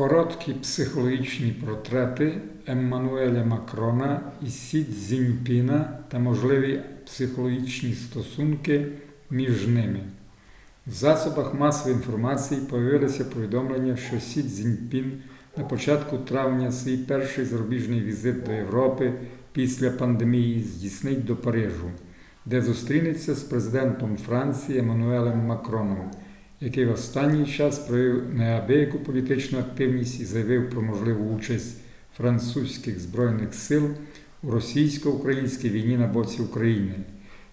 Короткі психологічні портрети Еммануеля Макрона і Сі Цзіньпіна та можливі психологічні стосунки між ними. В засобах масової інформації появилося повідомлення, що Сі Цзіньпін на початку травня свій перший зарубіжний візит до Європи після пандемії здійснить до Парижу, де зустрінеться з президентом Франції Еммануелем Макроном, який в останній час проявив неабияку політичну активність і заявив про можливу участь французьких збройних сил у російсько-українській війні на боці України,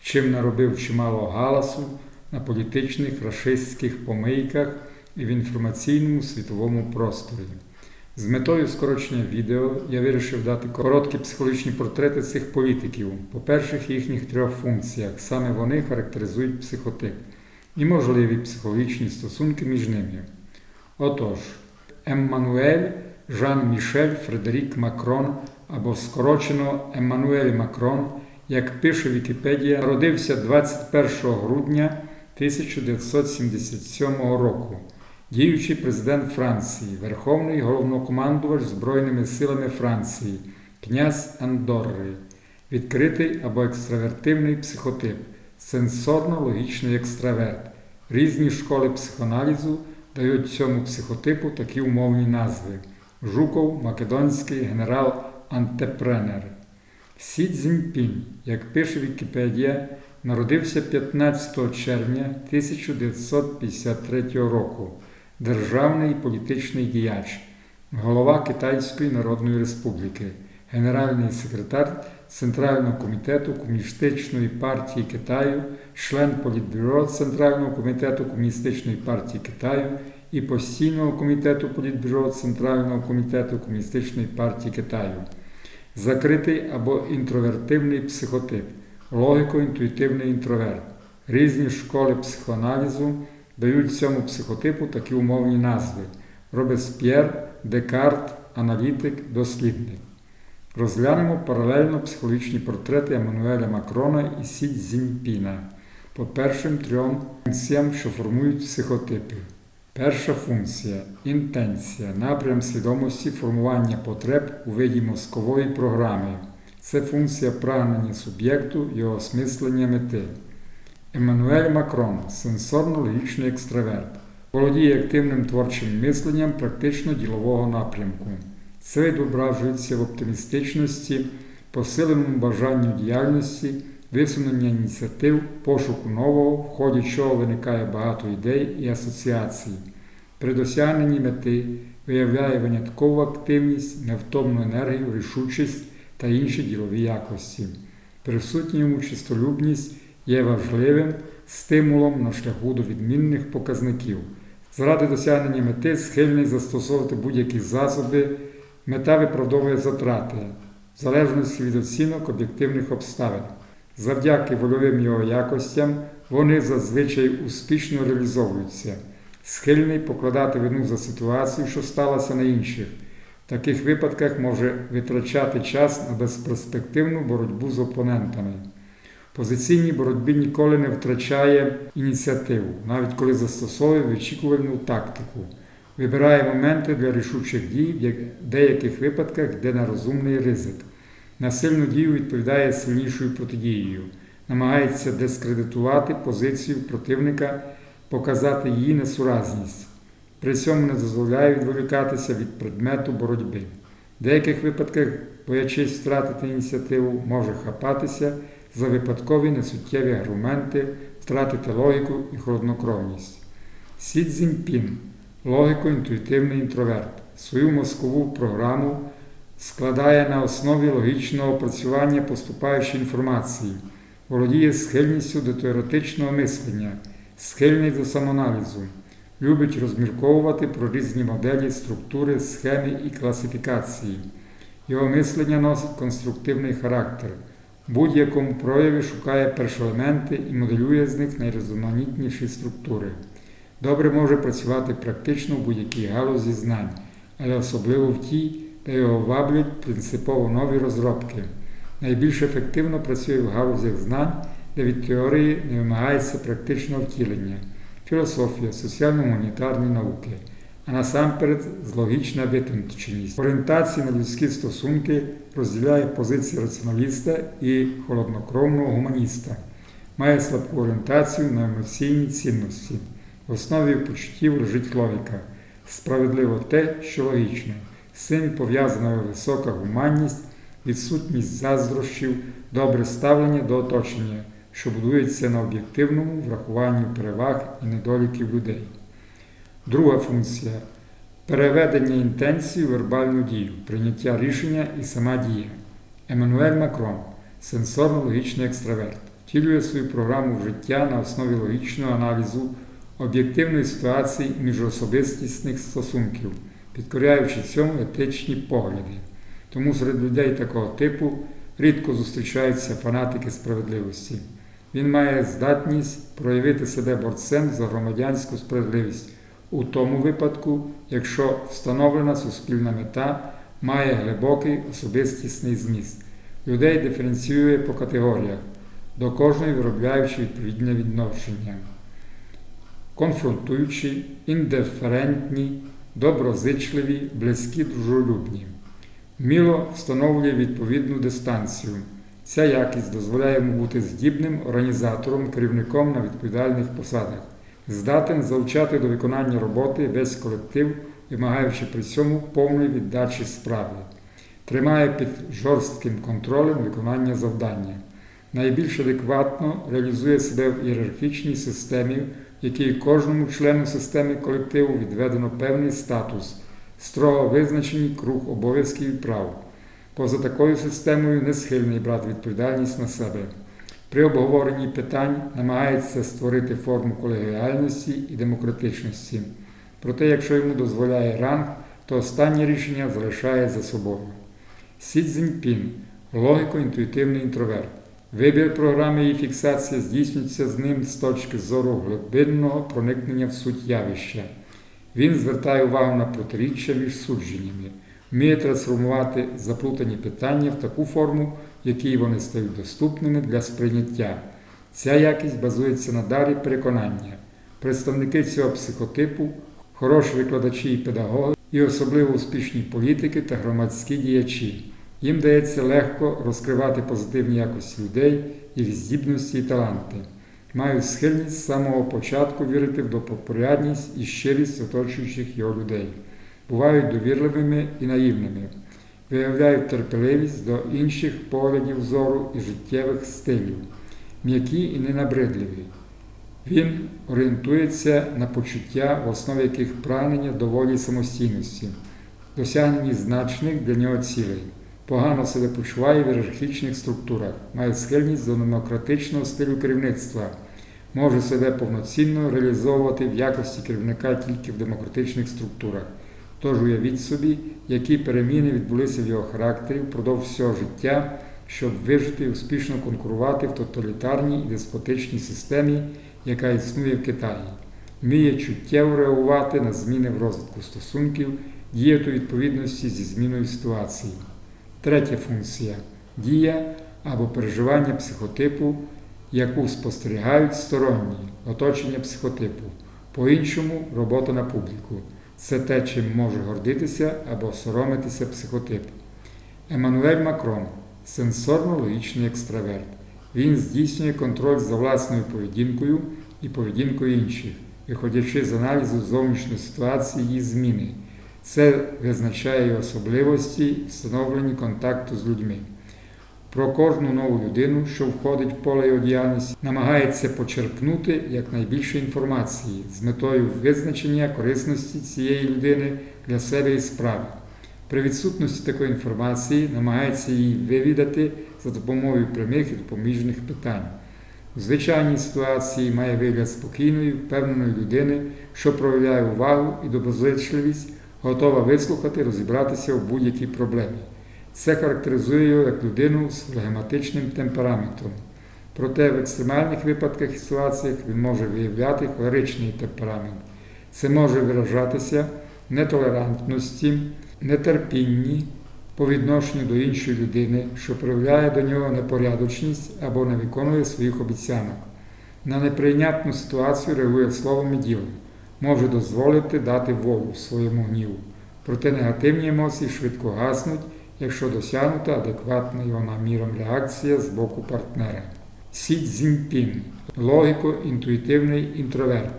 чим наробив чимало галасу на політичних рашистських помийках і в інформаційному світовому просторі. З метою скорочення відео я вирішив дати короткі психологічні портрети цих політиків по перших їхніх трьох функціях. Саме вони характеризують психотип і можливі психологічні стосунки між ними. Отож, Еммануель Жан Мішель Фредерік Макрон або скорочено Еммануель Макрон, як пише Вікіпедія, народився 21 грудня 1977 року, діючий президент Франції, Верховний головнокомандувач Збройними силами Франції, князь Андорри, відкритий або екстравертивний психотип, сенсорно-логічний екстраверт. Різні школи психоаналізу дають цьому психотипу такі умовні назви: Жуков, Македонський генерал Антепренер. Сі Цзіньпінь, як пише Вікіпедія, народився 15 червня 1953 року, державний політичний діяч, голова Китайської Народної Республіки, генеральний секретар Центрального комітету Комуністичної партії Китаю, член Політбюро Центрального комітету Комуністичної партії Китаю і постійного комітету Політбюро Центрального комітету Комуністичної партії Китаю, закритий або інтровертивний психотип, логіко-інтуїтивний інтроверт. Різні школи психоаналізу дають цьому психотипу такі умовні назви: Робесп'єр, Декарт, аналітик, дослідник. Розглянемо паралельно психологічні портрети Еммануеля Макрона і Сі Цзіньпіна по першим трьом функціям, що формують психотипи. Перша функція інтенція, напрям свідомості формування потреб у виді мозкової програми. Це функція прагнення суб'єкту, його осмислення мети. Еммануель Макрон сенсорно-логічний екстраверт, володіє активним творчим мисленням практично ділового напрямку. Це відображується в оптимістичності, посиленому бажанню діяльності, висунення ініціатив, пошуку нового, в ході чого виникає багато ідей і асоціацій. При досягненні мети виявляє виняткову активність, невтомну енергію, рішучість та інші ділові якості. Присутня йому чистолюбність є важливим стимулом на шляху до відмінних показників. Заради досягнення мети схильний застосовувати будь-які засоби. Мета виправдовує затрати, в залежності від оцінок об'єктивних обставин. Завдяки вольовим його якостям вони зазвичай успішно реалізовуються, схильний покладати вину за ситуацію, що сталося на інших. В таких випадках може витрачати час на безперспективну боротьбу з опонентами. В позиційній боротьбі ніколи не втрачає ініціативу, навіть коли застосовує вичікувальну тактику вибирає моменти для рішучих дій, в деяких випадках йде на розумний ризик. На сильну дію відповідає сильнішою протидією, намагається дискредитувати позицію противника, показати її несуразність. При цьому не дозволяє відволікатися від предмету боротьби. В деяких випадках, боячись втратити ініціативу, може хапатися за випадкові несуттєві аргументи, втратити логіку і холоднокровність. Сі Цзіньпін логіко-інтуїтивний інтроверт. Свою мозкову програму складає на основі логічного опрацювання поступаючої інформації, володіє схильністю до теоретичного мислення, схильний до самоаналізу, любить розмірковувати про різні моделі, структури, схеми і класифікації. Його мислення носить конструктивний характер. Будь-якому прояві шукає першоелементи і моделює з них найрізноманітніші структури добре може працювати практично в будь-якій галузі знань, але особливо в тій, де його ваблять принципово нові розробки. Найбільш ефективно працює в галузях знань, де від теорії не вимагається практичного втілення, філософія, соціально-гуманітарні науки. а насамперед злогічна витонченість. Орієнтації на людські стосунки розділяє позиції раціоналіста і холоднокровного гуманіста. Має слабку орієнтацію на емоційні цінності. В основі почуттів лежить логіка. Справедливо те, що логічно. З цим пов'язана висока гуманність, відсутність заздрощів, добре ставлення до оточення, що будується на об'єктивному врахуванні переваг і недоліків людей. Друга функція переведення інтенції у вербальну дію, прийняття рішення і сама дія. Еммануель Макрон, сенсорно-логічний екстраверт, втілює свою програму в життя на основі логічного аналізу об'єктивної ситуації міжособистісних стосунків, підкоряючи цьому етичні погляди. Тому серед людей такого типу рідко зустрічаються фанатики справедливості. Він має здатність проявити себе борцем за громадянську справедливість у тому випадку, якщо встановлена суспільна мета має глибокий особистісний зміст. Людей диференціює по категоріях, до кожної виробляючи відповідне відношення. Конфронтуючі, індиферентні, доброзичливі, близькі, дружелюбні. Міло встановлює відповідну дистанцію. Ця якість дозволяє йому бути здібним організатором, керівником на відповідальних посадах, здатен залучати до виконання роботи весь колектив, вимагаючи при цьому повної віддачі справи, тримає під жорстким контролем виконання завдання, найбільш адекватно реалізує себе в ієрархічній системі, якій кожному члену системи колективу відведено певний статус, строго визначений круг обов'язків і прав. Поза такою системою не схильний брати відповідальність на себе. При обговоренні питань намагається створити форму колегіальності і демократичності. Проте, якщо йому дозволяє ранг, то останнє рішення залишає за собою. Сі Цзіньпін – логіко-інтуїтивний інтроверт. Вибір програми і фіксація здійснюється з ним з точки зору глибинного проникнення в суть явища. Він звертає увагу на протиріччя між судженнями вміє трансформувати заплутані питання в таку форму, в якій вони стають доступними для сприйняття. Ця якість базується на дарі переконання. Представники цього психотипу, хороші викладачі і педагоги, і особливо успішні політики та громадські діячі. Їм дається легко розкривати позитивні якості людей, їх здібності і таланти. Мають схильність з самого початку вірити в допопорядність і щирість оточуючих його людей бувають довірливими і наївними, виявляють терпеливість до інших поглядів зору і життєвих стилів, м'які і ненабридливі. Він орієнтується на почуття, в основі яких прагнення доволі самостійності, досягнені значних для нього цілей, погано себе почуває в ієрархічних структурах, має схильність до демократичного стилю керівництва, може себе повноцінно реалізовувати в якості керівника тільки в демократичних структурах. Тож уявіть собі, які переміни відбулися в його характері впродовж всього життя, щоб вижити і успішно конкурувати в тоталітарній і деспотичній системі, яка існує в Китаї, вміє чуттєво реагувати на зміни в розвитку стосунків, діяти у відповідності зі зміною ситуації. Третя функція дія або переживання психотипу, яку спостерігають сторонні оточення психотипу, по-іншому робота на публіку. Це те, чим може гордитися або соромитися психотип. Еммануель Макрон сенсорно-логічний екстраверт. Він здійснює контроль за власною поведінкою і поведінкою інших, виходячи з аналізу зовнішньої ситуації її зміни. Це визначає особливості встановлення контакту з людьми. Про кожну нову людину, що входить в поле його діяльності, намагається почерпнути якнайбільше інформації з метою визначення корисності цієї людини для себе і справи. При відсутності такої інформації намагається її вивідати за допомогою прямих і допоміжних питань. У звичайній ситуації має вигляд спокійної, впевненої людини, що проявляє увагу і доброзичливість, готова вислухати, розібратися в будь-якій проблемі. Це характеризує його як людину з флегматичним темпераментом. Проте в екстремальних випадках і ситуаціях він може виявляти холеричний темперамент. Це може виражатися в нетолерантності, нетерпінні по відношенню до іншої людини, що проявляє до нього непорядочність або не виконує своїх обіцянок. На неприйнятну ситуацію реагує словом і ділом. Може дозволити дати волю своєму гніву. Проте негативні емоції швидко гаснуть, якщо досягнута адекватна його наміром реакція з боку партнера. Сі Цзіньпін – логіко-інтуїтивний інтроверт.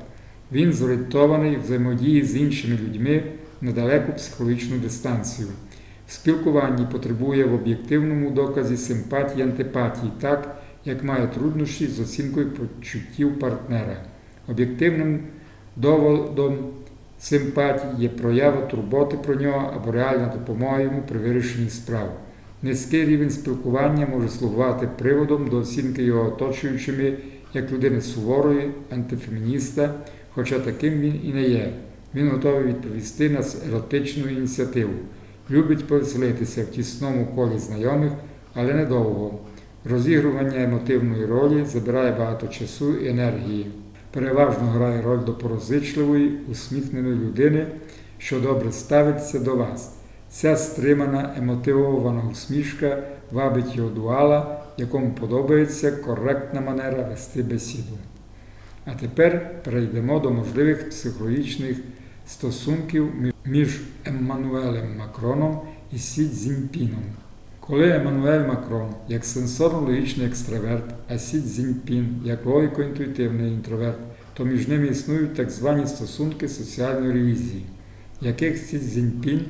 Він зорієнтований в взаємодії з іншими людьми на далеку психологічну дистанцію. В спілкуванні потребує в об'єктивному доказі симпатії антипатії, так як має труднощі з оцінкою почуттів партнера. Об'єктивним доводом симпатії є проява турботи про нього або реальна допомога йому при вирішенні справ. Низький рівень спілкування може слугувати приводом до оцінки його оточуючими як людини суворої, антифемініста, хоча таким він і не є. Він готовий відповісти на еротичну ініціативу. Любить повеселитися в тісному колі знайомих, але недовго. Розігрування емотивної ролі забирає багато часу і енергії. Переважно грає роль доброзичливої, усміхненої людини, що добре ставиться до вас. Ця стримана, емотивована усмішка вабить його дуала, якому подобається коректна манера вести бесіду. А тепер перейдемо до можливих психологічних стосунків між Еммануелем Макроном і Сі Цзіньпіном. Коли Еммануель Макрон як сенсорно-логічний екстраверт, а Сі Цзіньпін як логіко-інтуїтивний інтроверт, то між ними існують так звані стосунки соціальної ревізії, в яких Сі Цзіньпін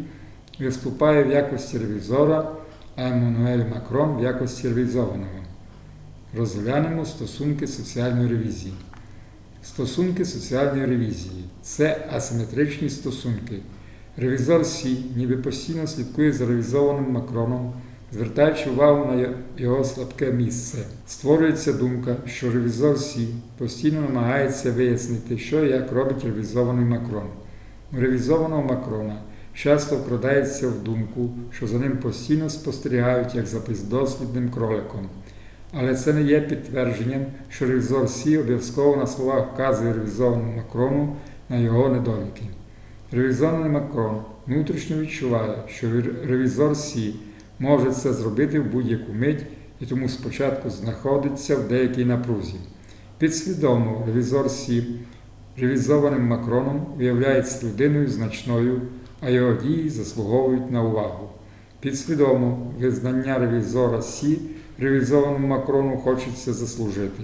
виступає в якості ревізора, а Еммануель Макрон в якості ревізованого. Розглянемо стосунки соціальної ревізії. Стосунки соціальної ревізії це асиметричні стосунки. Ревізор Сі ніби постійно слідкує за ревізованим Макроном, звертаючи увагу на його слабке місце. Створюється думка, що ревізор Сі постійно намагається вияснити, що і як робить ревізований Макрон. У ревізованого Макрона часто вкрадається в думку, що за ним постійно спостерігають як за бездослідним кроликом. Але це не є підтвердженням, що ревізор Сі обов'язково на словах вказує ревізованому Макрону на його недоліки. Ревізований Макрон внутрішньо відчуває, що ревізор Сі може це зробити в будь-яку мить і тому спочатку знаходиться в деякій напрузі. Підсвідомо ревізор Сі ревізованим Макроном виявляється людиною значною, а його дії заслуговують на увагу. Підсвідомо визнання ревізора Сі ревізованому Макрону хочеться заслужити.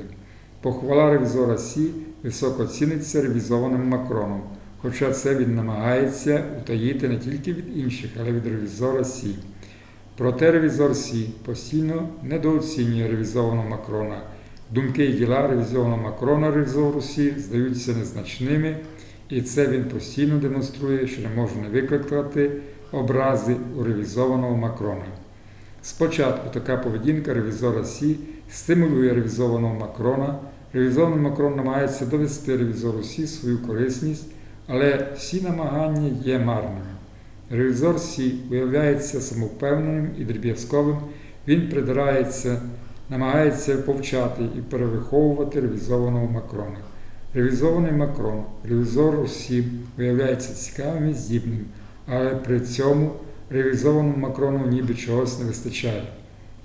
Похвала ревізора Сі високо ціниться ревізованим Макроном, хоча це він намагається утаїти не тільки від інших, але й від ревізора Сі. Проте ревізор Сі постійно недооцінює ревізованого Макрона. Думки і діла ревізованого Макрона ревізору Сі здаються незначними, і це він постійно демонструє, що не може не викликати образи у ревізованого Макрона. Спочатку така поведінка ревізора Сі стимулює ревізованого Макрона. Ревізований Макрон намагається довести ревізору Сі свою корисність, але всі намагання є марними. Ревізор Сі виявляється самовпевненим і дріб'язковим, він придирається, намагається повчати і перевиховувати ревізованого Макрона. Ревізований Макрон, ревізор Сі виявляється цікавим і здібним, але при цьому ревізованому Макрону ніби чогось не вистачає.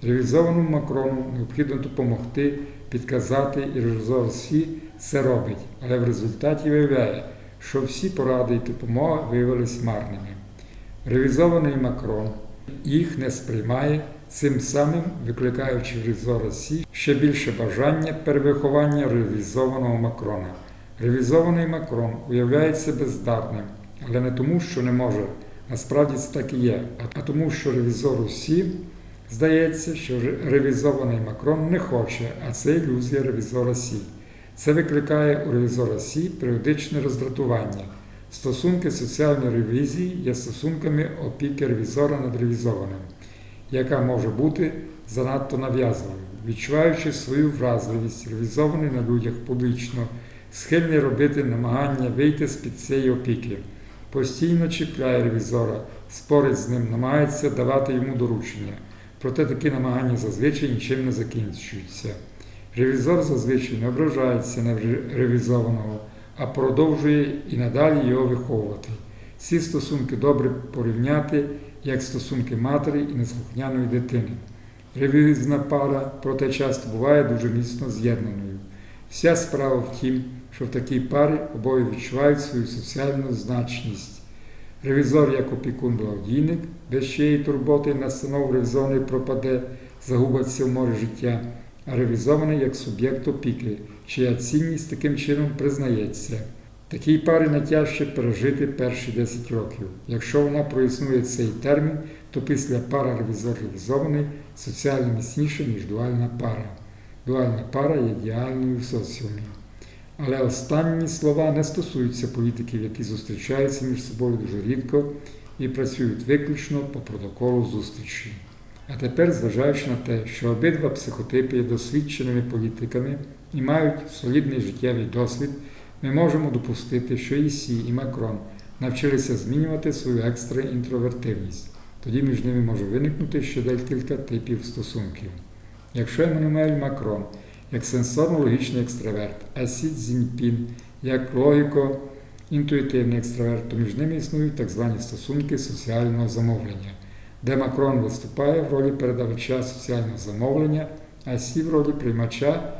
Ревізованому Макрону необхідно допомогти, підказати, і ревізор Сі це робить, але в результаті виявляє, що всі поради і допомога виявилися марними. Ревізований Макрон їх не сприймає, цим самим викликаючи в ревізора Сі ще більше бажання перевиховання ревізованого Макрона. Ревізований Макрон уявляється бездарним, але не тому, що не може. Насправді це так і є. А тому, що ревізору Сі здається, що ревізований Макрон не хоче, а це ілюзія ревізора Сі. Це викликає у ревізора Сі періодичне роздратування. Стосунки соціальної ревізії є стосунками опіки ревізора над ревізованим, яка може бути занадто нав'язливою, відчуваючи свою вразливість, ревізований на людях публічно, схильний робити намагання вийти з-під цієї опіки постійно чіпляє ревізора, спорить з ним, намагається давати йому доручення. Проте такі намагання зазвичай нічим не закінчуються. Ревізор зазвичай не ображається на ревізованого, а продовжує і надалі його виховувати. Ці стосунки добре порівняти як стосунки матері і неслухняної дитини. Ревізна пара, проте часто буває дуже міцно з'єднаною. Вся справа в тім, що в такій парі обоє відчувають свою соціальну значність. Ревізор як опікун благодійник, без чиєї турботи настанов ревізований пропаде, загубиться в морі життя, а ревізований як суб'єкт опіки, чия цінність таким чином признається. Такій парі найтяжче пережити перші 10 років. Якщо вона проіснує цей термін, то після пара ревізор ревізований соціально міцніше, ніж дуальна пара. Дуальна пара є ідеальною в соціумі. Але останні слова не стосуються політиків, які зустрічаються між собою дуже рідко і працюють виключно по протоколу зустрічі. А тепер, зважаючи на те, що обидва психотипи є досвідченими політиками і мають солідний життєвий досвід, ми можемо допустити, що і Сі, і Макрон навчилися змінювати свою екстраінтровертивність. Тоді між ними може виникнути ще декілька типів стосунків. Якщо Еммануель Макрон як сенсорно-логічний екстраверт, а Сі Цзіньпін як логіко-інтуїтивний екстраверт, то між ними існують так звані стосунки соціального замовлення, де Макрон виступає в ролі передавача соціального замовлення, а Сі в ролі приймача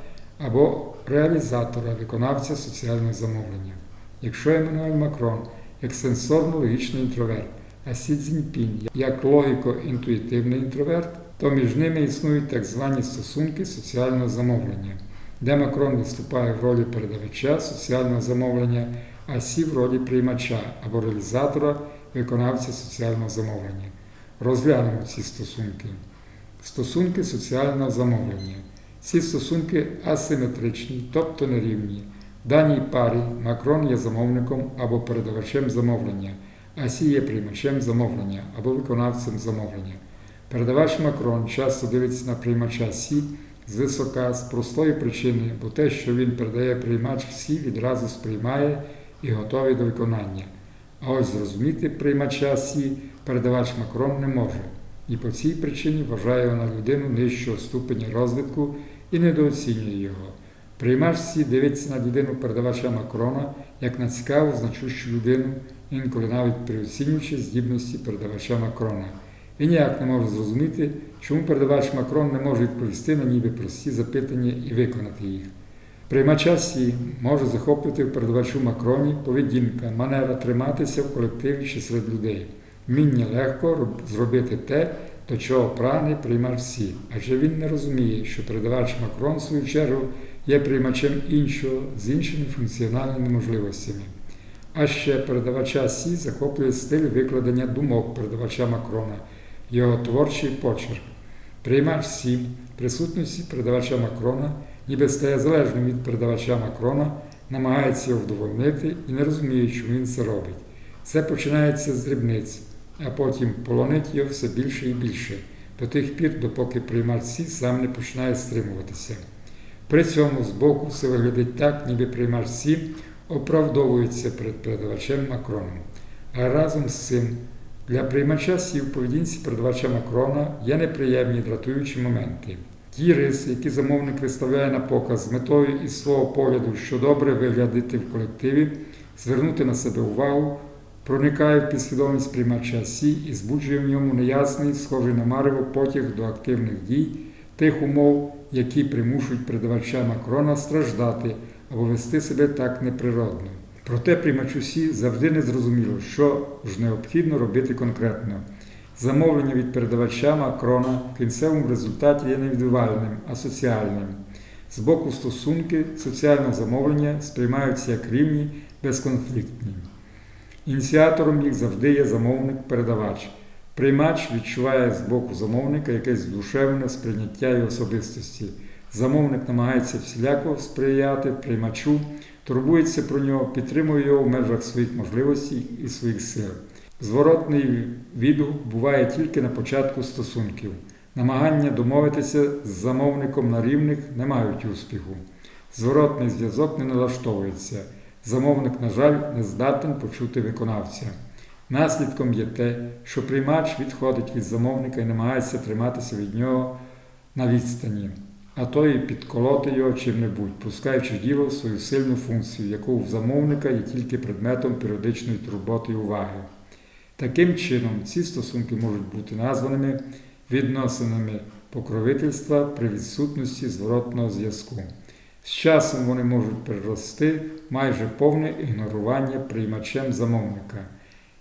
або реалізатора, виконавця соціального замовлення. Якщо Еммануель Макрон як сенсорно-логічний інтроверт, а Сі Цзіньпін як логіко-інтуїтивний інтроверт, то між ними існують так звані стосунки соціального замовлення, де Макрон виступає в ролі передавача соціального замовлення, а Сі в ролі приймача або реалізатора, виконавця соціального замовлення. Розглянемо ці стосунки. Стосунки соціального замовлення. Ці стосунки асиметричні, тобто нерівні. В даній парі Макрон є замовником або передавачем замовлення, а Сі є приймачем замовлення або виконавцем замовлення. Передавач Макрон часто дивиться на приймача Сі звисока з простої причини, бо те, що він передає приймач Сі, відразу сприймає і готовий до виконання. А ось зрозуміти приймача Сі передавач Макрон не може. І по цій причині вважає вона людину нижчого ступеня розвитку і недооцінює його. Приймач Сі дивиться на людину передавача Макрона як на цікаву, значущу людину, інколи навіть переоцінюючи здібності передавача Макрона. І ніяк не може зрозуміти, чому передавач Макрон не може відповісти на ніби прості запитання і виконати їх. Приймача Сі може захоплювати в передавачу Макроні поведінка, манера триматися в колективі чи серед людей, вміння легко зробити те, до чого прагне приймач Сі, адже він не розуміє, що передавач Макрон, в свою чергу, є приймачем іншого з іншими функціональними можливостями. А ще передавача Сі захоплює стиль викладення думок передавача Макрона, його творчий почерк. Приймач Сі присутності передавача Макрона, ніби стає залежним від передавача Макрона, намагається його вдовольнити і не розуміє, чому він це робить. Це починається з дрібниць, а потім полонить його все більше і більше, до тих пір, допоки приймач Сі сам не починає стримуватися. При цьому збоку все виглядить так, ніби приймач Сі оправдовується перед передавачем Макроном. А разом з цим для приймача Сі в поведінці передавача Макрона є неприємні дратуючі моменти. Ті риси, які замовник виставляє на показ з метою із свого погляду, що добре виглядати в колективі, звернути на себе увагу, проникає в підсвідомість приймача Сі і збуджує в ньому неясний, схожий на марево потяг до активних дій, тих умов, які примушують передавача Макрона страждати або вести себе так неприродно. Проте приймачу Сі завжди не зрозуміло, що ж необхідно робити конкретно. Замовлення від передавача Макрона в кінцевому результаті є не індивідуальним, а соціальним. З боку стосунки соціального замовлення сприймаються як рівні, безконфліктні. Ініціатором їх завжди є замовник-передавач. Приймач відчуває з боку замовника якесь душевне сприйняття і особистості. Замовник намагається всіляко сприяти приймачу, турбується про нього, підтримує його в межах своїх можливостей і своїх сил. Зворотний відгук буває тільки на початку стосунків. Намагання домовитися з замовником на рівних не мають успіху. Зворотний зв'язок не налаштовується. Замовник, на жаль, не здатен почути виконавця. Наслідком є те, що приймач відходить від замовника і намагається триматися від нього на відстані, а то і підколоти його чим-небудь, пускаючи в діло свою сильну функцію, яку в замовника є тільки предметом періодичної турботи і уваги. Таким чином, ці стосунки можуть бути названими відносинами покровительства при відсутності зворотного зв'язку. З часом вони можуть перерости майже повне ігнорування приймачем замовника.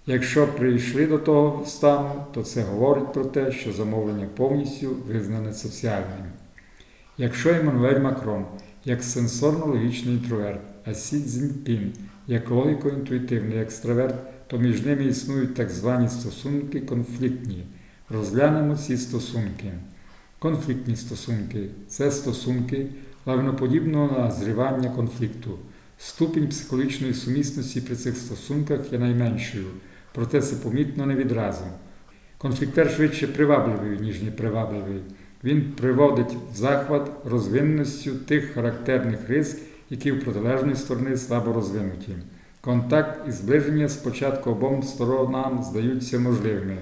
Якщо прийшли до того стану, то це говорить про те, що замовлення повністю визнане соціальним. Якщо Еммануель Макрон як сенсорно-логічний інтроверт, а Сі Цзіньпін як логіко-інтуїтивний екстраверт, то між ними існують так звані стосунки конфліктні. Розглянемо ці стосунки. Конфліктні стосунки це стосунки лавиноподібного назрівання конфлікту. Ступінь психологічної сумісності при цих стосунках є найменшою, проте це помітно не відразу. Конфліктер швидше привабливий, ніж непривабливий. Він приводить в захват розвиненістю тих характерних рис, які в протилежної сторони слабо розвинуті. Контакт і зближення спочатку обом сторонам здаються можливими,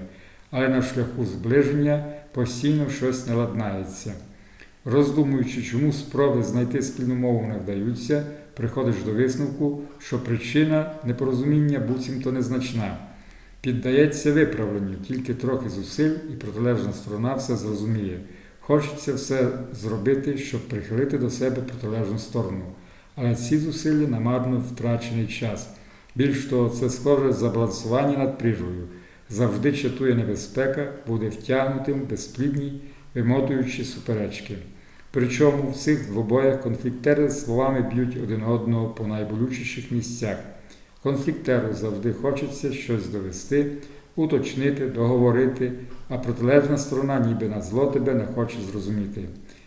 але на шляху зближення постійно щось не ладнається. Роздумуючи, чому спроби знайти спільну мову не вдаються, приходиш до висновку, що причина непорозуміння буцімто незначна. Піддається виправленню, тільки трохи зусиль, і протилежна сторона все зрозуміє. Хочеться все зробити, щоб прихилити до себе протилежну сторону. Але ці зусилля намарно втрачений час. Більш того, це схоже забалансування над прірвою. Завжди чатує небезпека, буде втягнутим в безплідні, вимотуючі суперечки. Причому в цих двобоях конфліктери словами б'ють один одного по найболючіших місцях. Конфліктеру завжди хочеться щось довести, уточнити, договорити, а протилежна сторона ніби на зло тебе не хоче зрозуміти.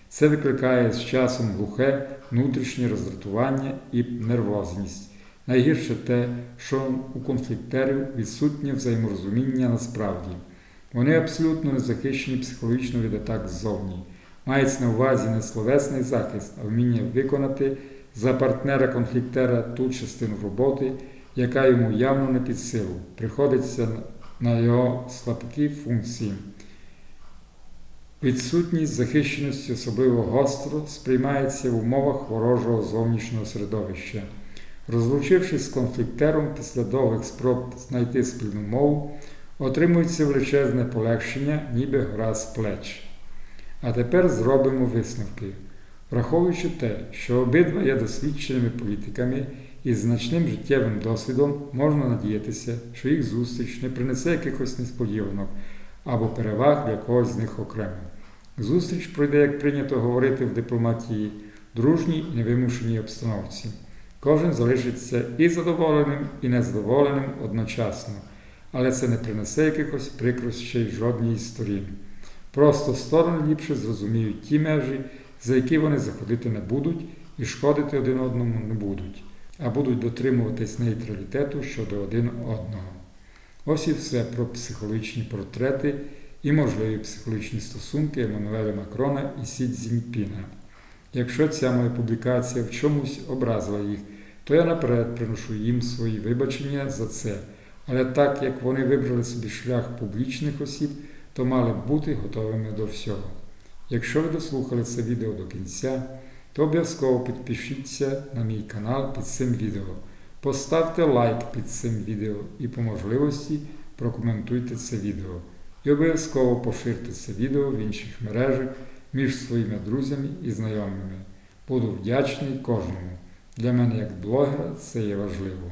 Це викликає з часом глухе, внутрішнє роздратування і нервозність. Найгірше те, що у конфліктерів відсутнє взаєморозуміння насправді. Вони абсолютно не захищені психологічно від атак ззовні. Мається на увазі не словесний захист, а вміння виконати за партнера конфліктера ту частину роботи, яка йому явно не під силу, приходиться на його слабкі функції. Відсутність захищеності особливо гостро сприймається в умовах ворожого зовнішнього середовища. Розлучившись з конфліктером після довгих спроб знайти спільну мову, отримується величезне полегшення, ніби гра з плеч. А тепер зробимо висновки. Враховуючи те, що обидва є досвідченими політиками і з значним життєвим досвідом, можна надіятися, що їх зустріч не принесе якихось несподіванок або переваг для когось з них окремо. Зустріч пройде, як прийнято говорити в дипломатії, дружній і невимушеній обстановці. Кожен залишиться і задоволеним, і незадоволеним одночасно, але це не принесе якихось прикрощей жодній сторін. Просто сторони ліпше зрозуміють ті межі, за які вони заходити не будуть і шкодити один одному не будуть, а будуть дотримуватись нейтралітету щодо один одного. Ось і все про психологічні портрети і можливі психологічні стосунки Еммануеля Макрона і Сі Цзіньпіна. Якщо ця моя публікація в чомусь образила їх, то я наперед приношу їм свої вибачення за це. Але так як вони вибрали собі шлях публічних осіб, то мали б бути готовими до всього. Якщо ви дослухали це відео до кінця, то обов'язково підпишіться на мій канал під цим відео. Поставте лайк під цим відео і по можливості прокоментуйте це відео. І обов'язково поширте це відео в інших мережах між своїми друзями і знайомими. Буду вдячний кожному. Для мене як блогера це є важливо.